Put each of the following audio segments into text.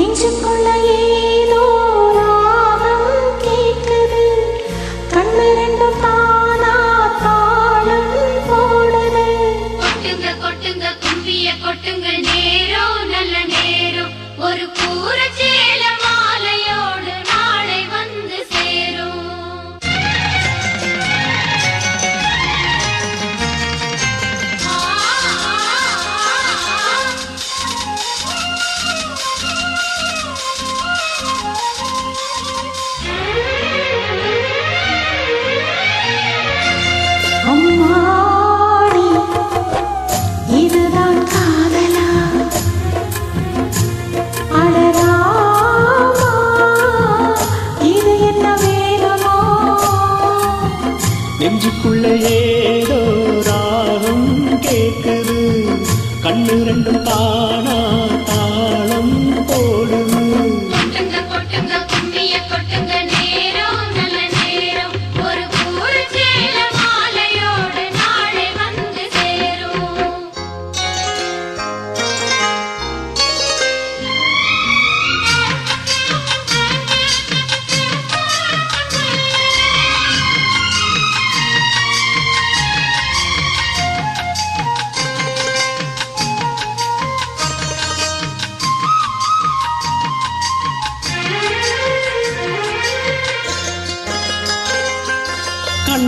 Nem te உள்ளுக்குள்ள ஏதோ ராகம் கேட்குது. கண்ணு ரெண்டும் தானா தாளம் போடுது.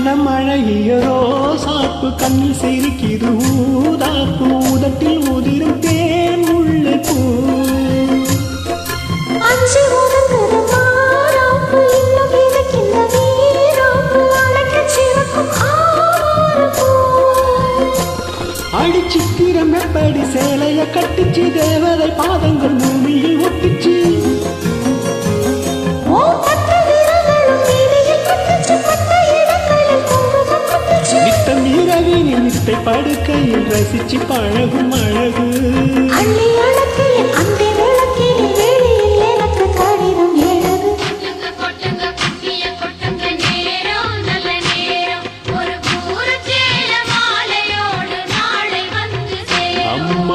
வண்ணம் அழகிய ரோசாப்பு கண்ணில் சிரிக்கிது ஊதாப்பு உதட்டில் உதிரும் தேன் உள்ளே பூ. அடிச்சித்திரம் எப்படி சேலைய கட்டிச்சு தேவதை பாதங்கள் அழகில் ரசிச்சு பழகும் அழகு.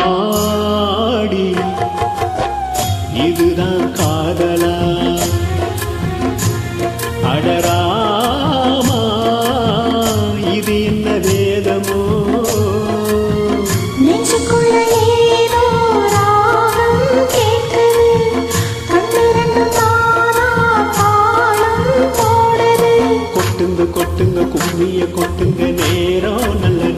அம்மாடி இதுதான் காதலா? அடரா கொட்டுங்க கொட்டுங்க கும்மிய கொட்டுங்க. நேரம் நல்ல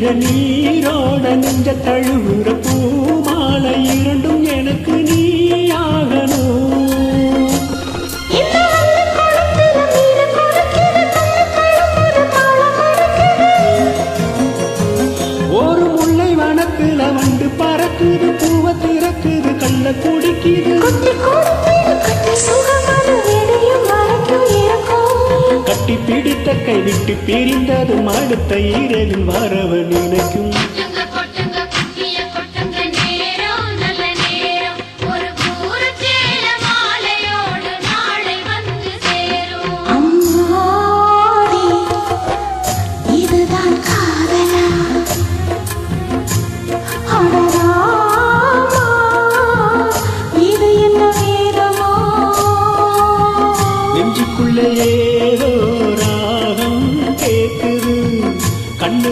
நீர நீரோட நெஞ்ச தழுவுற பூமாலை இரண்டும் எனக்கு நீயாகணும். ஒரு முல்லை வனத்துல வந்து பறக்குது பூவை திறக்குது கல்ல குடிக்குது. கட்டி பிடித்த கை விட்டு பிரிந்ததும் அடுத்த ஈரலில் வரவன் நினைக்கும்.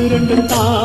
இரண்டு தான்